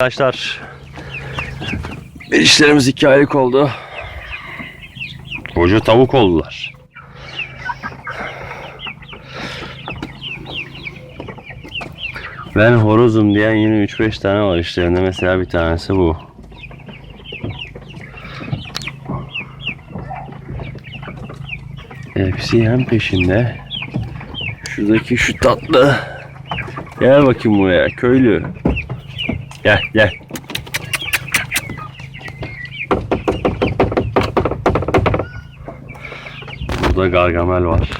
Arkadaşlar işlerimiz iki aylık oldu. Koca tavuk oldular. Ben horozum diyen yine 3-5 tane var işlerinde. Mesela bir tanesi bu. Hepsi hem peşinde. Şuradaki şu tatlı. Gel bakayım buraya köylü. Gel gel. Burada Gargamel var.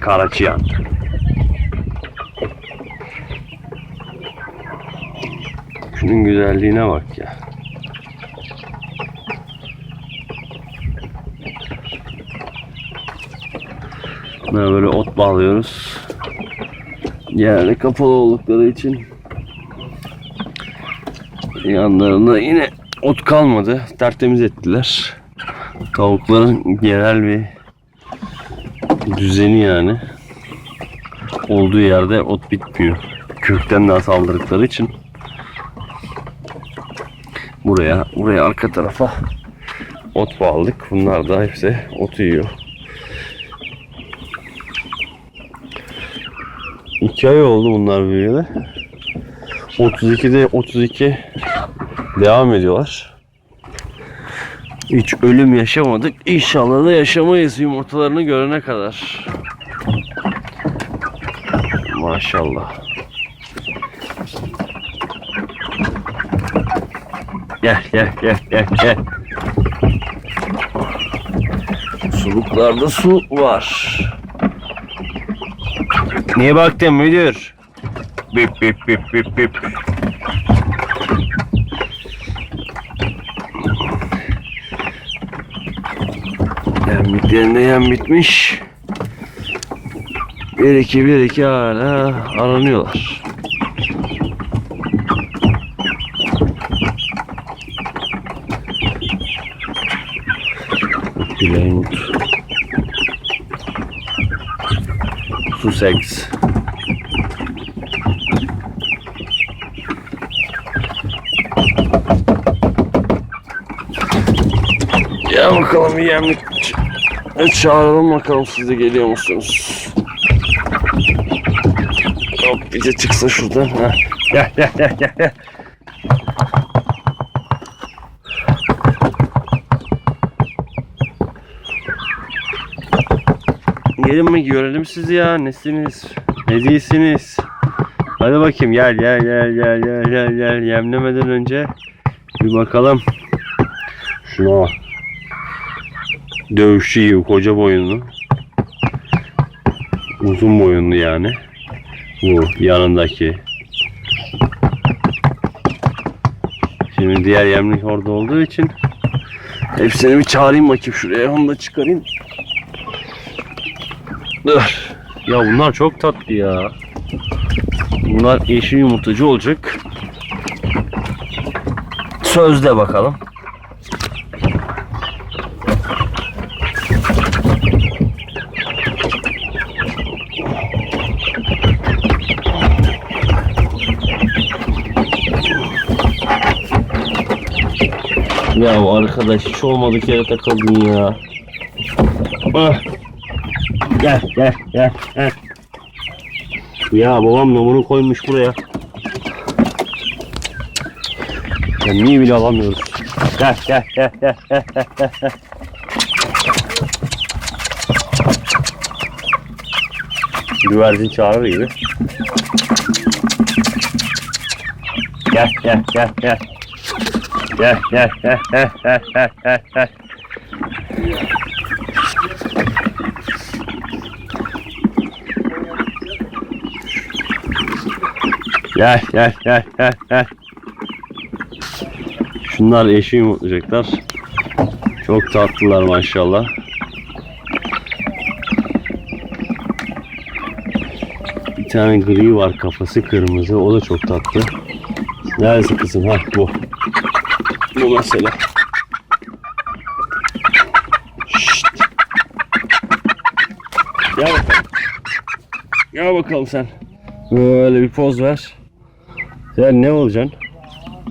Karaçıyan. Şunun güzelliğine bak ya. Böyle ot bağlıyoruz. Yerde kapalı oldukları için yanlarında yine ot kalmadı. Tertemiz ettiler. Tavukların genel bir düzeni yani. Olduğu yerde ot bitmiyor. Kökten daha saldırdıkları için buraya, buraya arka tarafa ot bağladık. Bunlar da hepsi ot yiyor. İki ay oldu bunlar büyüyeli. 32'de 32 devam ediyorlar. Hiç ölüm yaşamadık. İnşallah da yaşamayız yumurtalarını görene kadar. Maşallah. Gel gel gel gel gel. Suluklarda su var. Niye baktın müdür? Bip bip bip bip bip. Yem bitmiş. Bir iki bir iki hala aranıyorlar. Bileymut. Sussex. Ya bakalım yemlik Evet, çağıralım bakalım siz de geliyor musunuz? Hop bir de çıksa şuradan. Ha. Gel gel gel gel. gel. Gelin mi görelim sizi ya. Nesiniz? Ne değilsiniz? Hadi bakayım gel gel gel gel gel gel gel. Yemlemeden önce bir bakalım. Şuna. Dövüşçü gibi koca boyunlu. Uzun boyunlu yani. Bu yanındaki. Şimdi diğer yemlik orada olduğu için hepsini bir çağırayım bakayım şuraya. Onu da çıkarayım. Dur. Ya bunlar çok tatlı ya. Bunlar yeşil yumurtacı olacak. Sözde bakalım. Ya arkadaş hiç olmadık yere takıldın ya. Ah. Gel gel gel gel. Ya babam numunu koymuş buraya. Ya niye bile alamıyoruz? Gel gel gel gel gel gel. gel. Güvercin çağırır gibi. Gel gel gel gel. Gel gel gel gel gel gel gel gel. Gel gel gel gel. Şunlar eşi yumurtlayacaklar. Çok tatlılar maşallah. Bir tane gri var kafası kırmızı. O da çok tatlı. Neresi kızım? Ha bu. Bu mesela. Şşt. Gel bakalım. Gel bakalım sen. Böyle bir poz ver. Yani ne olacaksın?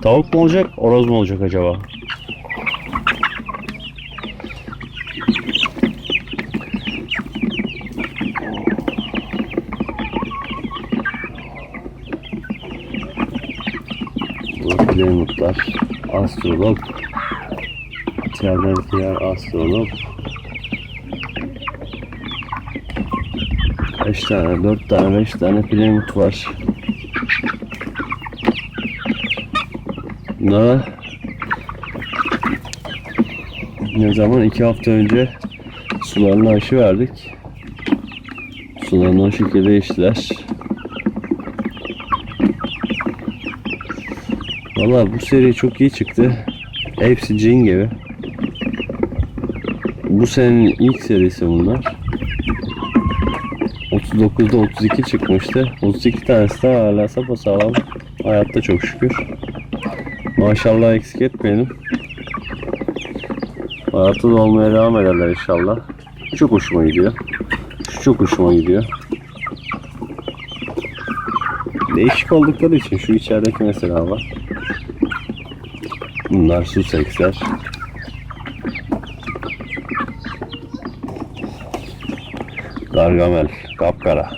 Tavuk mu olacak, horoz mu olacak acaba? Bu Playmutlar, astrolog, diğer astrolog. Kaç tane? Dört tane, beş tane Playmut var. Bunlara ne zaman? iki hafta önce sularına aşı verdik. Sularını o şekilde içtiler. Valla bu seri çok iyi çıktı. Hepsi cin gibi. Bu senenin ilk serisi bunlar. 39'da 32 çıkmıştı. 32 tanesi de hala sapasağlam. Hayatta çok şükür. Maşallah eksik etmeyelim. Hayatta da olmaya devam ederler inşallah. Çok hoşuma gidiyor. Şu çok hoşuma gidiyor. Değişik oldukları için şu içerideki mesela var. Bunlar su seksler. Gargamel, kapkara.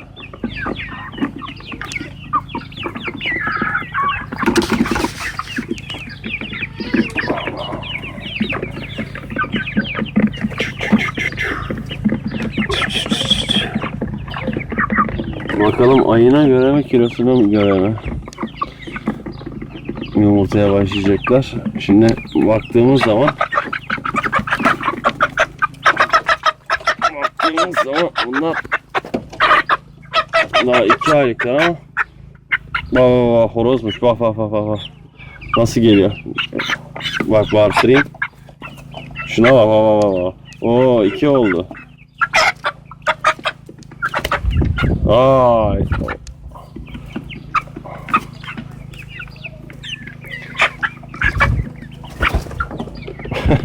Bakalım ayına göre mi kilosuna mı göre mi? Yumurtaya başlayacaklar. Şimdi baktığımız zaman baktığımız zaman bunlar daha iki aylıklar ama bak bak bak horozmuş. Bak bak bak bak nasıl geliyor? Bak bağırtırayım. Şuna bak bak bak bak Oo iki oldu. Ay.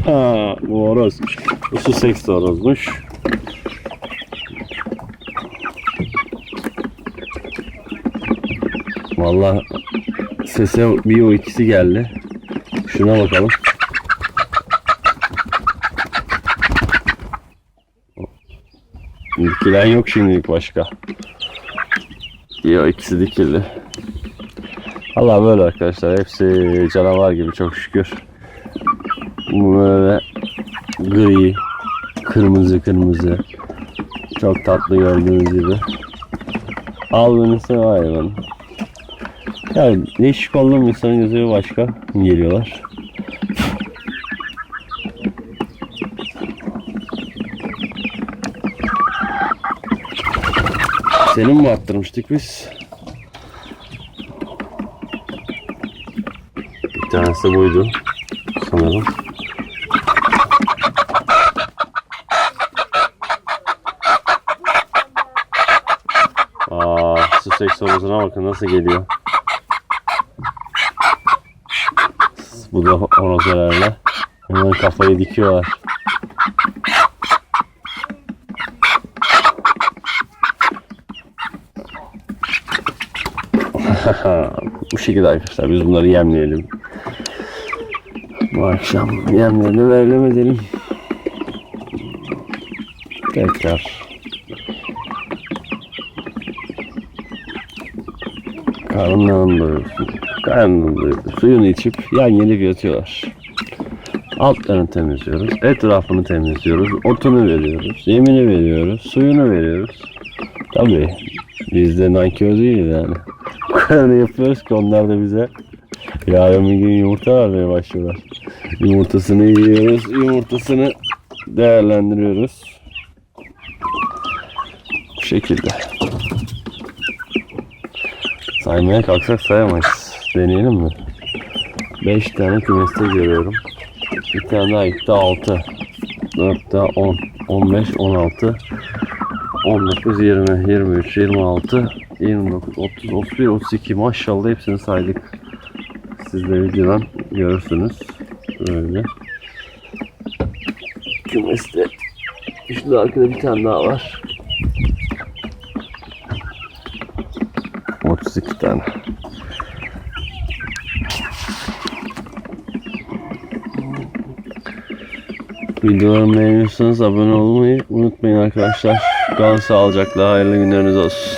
Bu horoz. Bu su seks horozmuş. Vallahi sese bir o ikisi geldi. Şuna bakalım. Dikilen yok şimdilik başka. Yok ikisi dikildi. Allah böyle arkadaşlar. Hepsi canavar gibi çok şükür. Böyle gri, kırmızı kırmızı. Çok tatlı gördüğünüz gibi. Ya benim. Yani değişik olduğum insanın gözü başka geliyorlar. Senin mi arttırmıştık biz? Bir tanesi buydu sanırım. Horozuna bakın nasıl geliyor. Bu da horoz herhalde. Hemen kafayı dikiyorlar. Bu şekilde arkadaşlar biz bunları yemleyelim. Bu akşam yemlerini verelim edelim. Tekrar. Karnını doyursun. Suyunu içip yan gelip yatıyorlar. Altlarını temizliyoruz. Etrafını temizliyoruz. Otunu veriyoruz. Yemini veriyoruz. Suyunu veriyoruz. Tabii. Biz de nankör değiliz yani. Bu kadar yapıyoruz ki onlar da bize yarın bir gün yumurta vermeye başlıyorlar. Yumurtasını yiyoruz. Yumurtasını değerlendiriyoruz. Bu şekilde. Saymaya kalksak sayamayız. Deneyelim mi? 5 tane kümeste görüyorum. Bir tane daha gitti 6. 4 daha 10. 15, 16. 19, 20, 23, 26, 29, 30, 31, 32 maşallah hepsini saydık. Siz de videodan görürsünüz. Böyle. Kümeste şurada arkada bir tane daha var. 32 tane. Videolarımı beğeniyorsanız abone olmayı unutmayın arkadaşlar. Kalın sağlıcakla hayırlı günleriniz olsun.